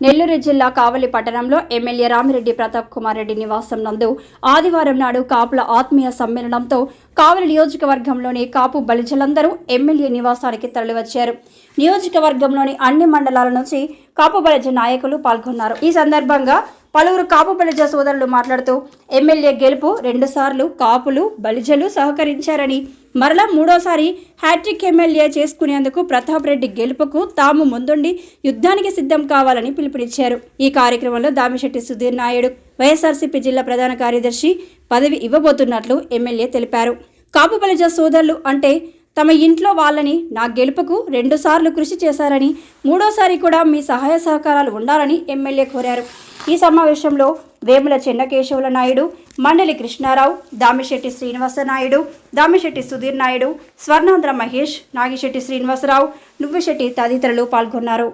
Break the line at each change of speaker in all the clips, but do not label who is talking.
నెల్లూరు జిల్లా కావలి పట్టణంలో ఎమ్మెల్యే రామిరెడ్డి ప్రతాప్ కుమార్ రెడ్డి నివాసం నందు ఆదివారం నాడు కాపుల ఆత్మీయ సమ్మేళనంతో కావలి నియోజకవర్గంలోని కాపు బలిజలందరూ ఎమ్మెల్యే నివాసానికి తరలివచ్చారు. నియోజకవర్గంలోని అన్ని మండలాల నుంచి కాపు బలిజ నాయకులు పాల్గొన్నారు. ఈ సందర్భంగా పలువురు కాపు బలిజ సోదరులు మాట్లాడుతూ ఎమ్మెల్యే గెలుపు రెండుసార్లు కాపులు బలిజలు సహకరించారని. మరలా మూడోసారి హ్యాట్రిక్ ఎమ్మెల్యే చేసుకునేందుకు ప్రతాప్ రెడ్డి గెలుపుకు తాము ముందుండి యుద్ధానికి సిద్ధం కావాలని పిలుపునిచ్చారు. ఈ కార్యక్రమంలో దామిశెట్టి సుధీర్ నాయుడు వైఎస్ఆర్సీపీ జిల్లా ప్రధాన కార్యదర్శి పదవి ఇవ్వబోతున్నట్లు ఎమ్మెల్యే తెలిపారు. కాపు బలిజ సోదరులు అంటే తమ ఇంట్లో వాళ్ళని నా గెలుపుకు రెండుసార్లు కృషి చేశారని మూడోసారి కూడా మీ సహాయ సహకారాలు ఉండాలని ఎమ్మెల్యే కోరారు. ఈ సమావేశంలో వేముల చెన్నకేశవుల నాయుడు మండలి కృష్ణారావు దామిశెట్టి శ్రీనివాస నాయుడు దామిశెట్టి సుధీర్ నాయుడు స్వర్ణాంధ్ర మహేష్ నాగిశెట్టి శ్రీనివాసరావు నువ్వుశెట్టి తదితరులు పాల్గొన్నారు.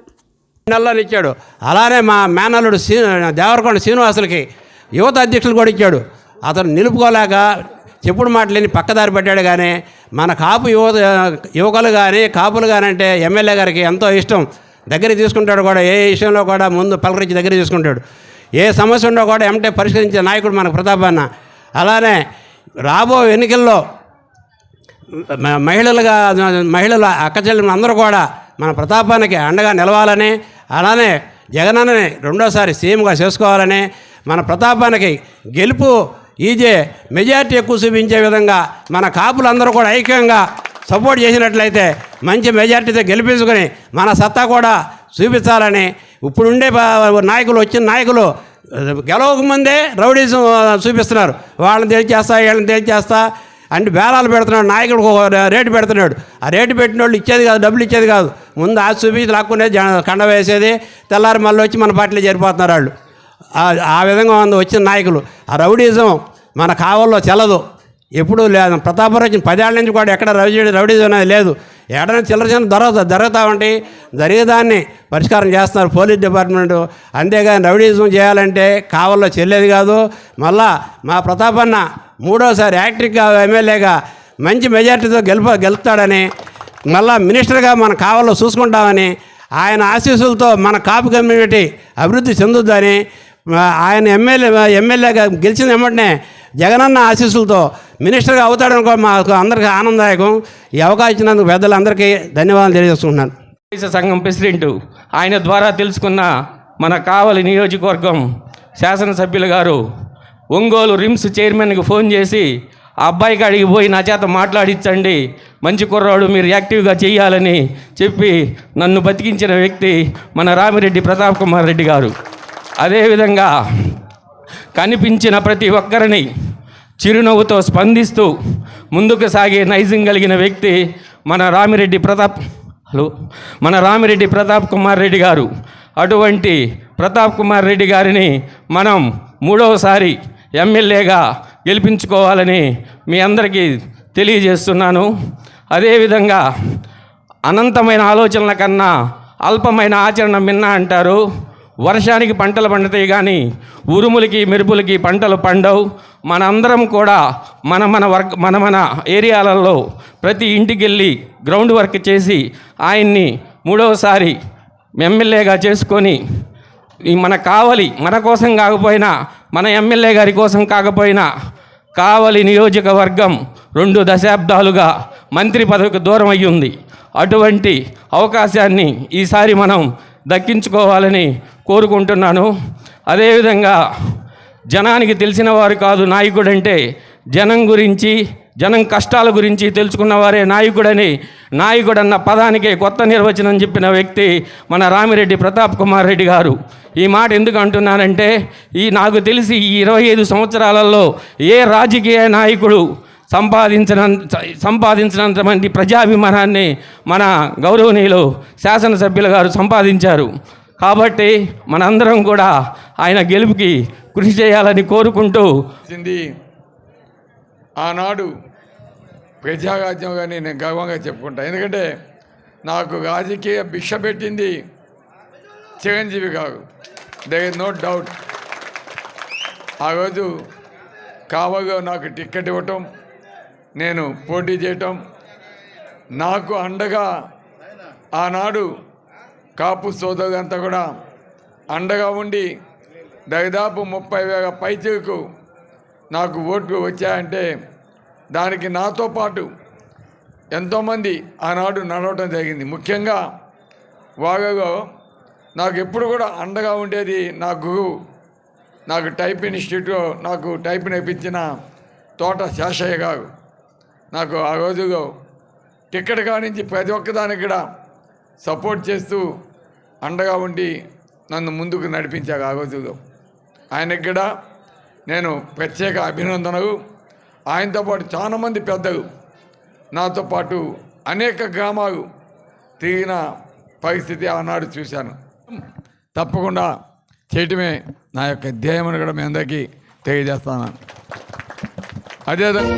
ఇచ్చాడు అలానే మా మేనల్లుడు శ్రీ దేవరకొండ శ్రీనివాసులకి యువత అధ్యక్షులు కూడా ఇచ్చాడు. అతను నిలుపుకోలేక చెప్పుడు మాటలేని పక్కదారి పట్టాడు కానీ మన కాపు యువత యువకులు కానీ కాపులు కానీ అంటే ఎమ్మెల్యే గారికి ఎంతో ఇష్టం. దగ్గర తీసుకుంటాడు కూడా ఏ విషయంలో కూడా ముందు పలకరించి దగ్గర తీసుకుంటాడు. ఏ సమస్య ఉండో కూడా ఎమ్మటే పరిష్కరించే నాయకుడు మన ప్రతాపన్న అలానే రాబో ఎన్నికల్లో మహిళలుగా మహిళల అక్కచెల్లెలు అందరూ కూడా మన ప్రతాపానికి అండగా నిలవాలని అలానే జగనన్నని రెండోసారి సీఎంగా చేసుకోవాలని మన ప్రతాపానికి గెలుపు ఈజే మెజారిటీ ఎక్కువ చూపించే విధంగా మన కాపులందరూ కూడా ఐక్యంగా సపోర్ట్ చేసినట్లయితే మంచి మెజారిటీతో గెలిపించుకొని మన సత్తా కూడా చూపించాలని ఇప్పుడుండే నాయకులు వచ్చిన నాయకులు గెలవకముందే రౌడీజం చూపిస్తున్నారు. వాళ్ళని తేల్చేస్తా వీళ్ళని తేల్చేస్తా అంటే బేరాలు పెడుతున్నాడు. నాయకుడు రేటు పెడుతున్నాడు. ఆ రేటు పెట్టిన వాళ్ళు ఇచ్చేది కాదు డబ్బులు ఇచ్చేది కాదు. ముందు ఆ చూపించి లాక్కునేది కండ వేసేది. తెల్లారి మళ్ళీ వచ్చి మన పార్టీలో చేరిపోతున్నారు వాళ్ళు. ఆ- విధంగా ఉంది వచ్చిన నాయకులు. ఆ రౌడీజం మన కావల్లో చెల్లదు. ఎప్పుడు లేదు. ప్రతాపరావు వచ్చిన పదేళ్ళ నుంచి కూడా ఎక్కడ రౌడీ రౌడీజం అనేది లేదు. ఎక్కడైనా చిల్లర చిన్న దొరకదు జరుగుతూ ఉంటాయి జరిగేదాన్ని పరిష్కారం చేస్తున్నారు పోలీస్ డిపార్ట్మెంట్. అంతేగాని రౌడీజం చేయాలంటే కావల్లో చెల్లేది కాదు. మళ్ళా మా ప్రతాపన్న మూడోసారి యాక్టివ్గా ఎమ్మెల్యేగా మంచి మెజార్టీతో గెలుప గెలుస్తాడని మళ్ళా మినిస్టర్గా మన కావల్లో చూసుకుంటామని ఆయన ఆశీస్సులతో మన కాపు కమ్యూనిటీ అభివృద్ధి చెందుద్దని ఆయన ఎమ్మెల్యే ఎమ్మెల్యేగా గెలిచిన వెంటనే జగనన్న ఆశీస్సులతో మినిస్టర్గా అవుతాడనుకో మాకు అందరికీ ఆనందదాయకం. ఈ అవకాశం ఇచ్చినందుకు పెద్దలందరికీ ధన్యవాదాలు తెలియజేసుకుంటున్నాను
సంఘం ప్రెసిడెంట్ ఆయన ద్వారా తెలుసుకున్న మన కావలి నియోజకవర్గం శాసనసభ్యులు గారు ఒంగోలు రిమ్స్ చైర్మన్కి ఫోన్ చేసి ఆ అబ్బాయికి అడిగి పోయి నా చేత మాట్లాడించండి మంచి కుర్రాడు మీరు యాక్టివ్గా చేయాలని చెప్పి నన్ను బతికించిన వ్యక్తి మన రామిరెడ్డి ప్రతాప్ కుమార్ రెడ్డి గారు. అదేవిధంగా కనిపించిన ప్రతి ఒక్కరిని చిరునవ్వుతో స్పందిస్తూ ముందుకు సాగే నైజం కలిగిన వ్యక్తి మన రామిరెడ్డి ప్రతాప్. హలో. మన రామిరెడ్డి ప్రతాప్ కుమార్ రెడ్డి గారు. అటువంటి ప్రతాప్ కుమార్ రెడ్డి గారిని మనం మూడవసారి ఎమ్మెల్యేగా గెలిపించుకోవాలని మీ అందరికీ తెలియజేస్తున్నాను. అదేవిధంగా అనంతమైన ఆలోచనల కన్నా అల్పమైన ఆచరణ మిన్న అంటారు. వర్షానికి పంటలు పండుతాయి కానీ ఉరుములకి మెరుపులకి పంటలు పండవు. మనందరం కూడా మన మన వర్క్ మన మన ఏరియాలలో ప్రతి ఇంటికి వెళ్ళి గ్రౌండ్ వర్క్ చేసి ఆయన్ని మూడవసారి ఎమ్మెల్యేగా చేసుకొని మన కావలి మన కోసం కాకపోయినా మన ఎమ్మెల్యే గారి కోసం కాకపోయినా కావలి నియోజకవర్గం రెండు దశాబ్దాలుగా మంత్రి పదవికి దూరం అయ్యింది. అటువంటి అవకాశాన్ని ఈసారి మనం దక్కించుకోవాలని కోరుకుంటున్నాను. అదేవిధంగా జనానికి తెలిసిన వారు కాదు నాయకుడంటే జనం గురించి జనం కష్టాల గురించి తెలుసుకున్నవారే నాయకుడని నాయకుడని నాయకుడన్న పదానికే కొత్త నిర్వచనం చెప్పిన వ్యక్తి మన రామిరెడ్డి ప్రతాప్ కుమార్ రెడ్డి గారు. ఈ మాట ఎందుకు అంటున్నానంటే ఈ నాకు తెలిసి ఈ ఇరవై ఐదు సంవత్సరాలలో ఏ రాజకీయ నాయకుడు సంపాదించిన సంపాదించినంత మంది ప్రజాభిమానాన్ని మన గౌరవనీయులు శాసనసభ్యులు గారు సంపాదించారు. కాబట్టి మనందరం కూడా ఆయన గెలుపుకి కృషి చేయాలని కోరుకుంటూ
వచ్చింది. ఆనాడు ప్రజారాజ్యంగా నేను గర్వంగా చెప్పుకుంటాను ఎందుకంటే నాకు రాజకీయ భిక్ష పెట్టింది చిరంజీవి గారు. దర్ ఇస్ నో డౌట్ ఆ రోజు కావగా నాకు టిక్కెట్ ఇవ్వటం నేను పోటీ చేయటం నాకు అండగా ఆనాడు కాపు సోదరులంతా కూడా అండగా ఉండి దాదాపు ముప్పై వేల పైచకు నాకు ఓట్లు వచ్చాయంటే దానికి నాతో పాటు ఎంతోమంది ఆనాడు నడవటం జరిగింది. ముఖ్యంగా వాగలో నాకు ఎప్పుడు కూడా అండగా ఉండేది నా గురువు. నాకు టైప్ ఇన్స్టిట్యూట్లో నాకు టైప్ నేర్పించిన తోట శేషయ్య గారు. నాకు ఆ రోజులో టికెట్ కానించి ప్రతి ఒక్కదానికి కూడా సపోర్ట్ చేస్తూ అండగా ఉండి నన్ను ముందుకు నడిపించారు ఆ ఆయనకి కూడా నేను ప్రత్యేక అభినందనలు. ఆయనతో పాటు చాలామంది పెద్దలు. నాతో పాటు అనేక గ్రామాలు తిరిగిన పరిస్థితి ఆనాడు చూశాను. తప్పకుండా చేయటమే నా యొక్క ధ్యేయం అని కూడా మీ అందరికీ తెలియజేస్తాను. అదేవిధంగా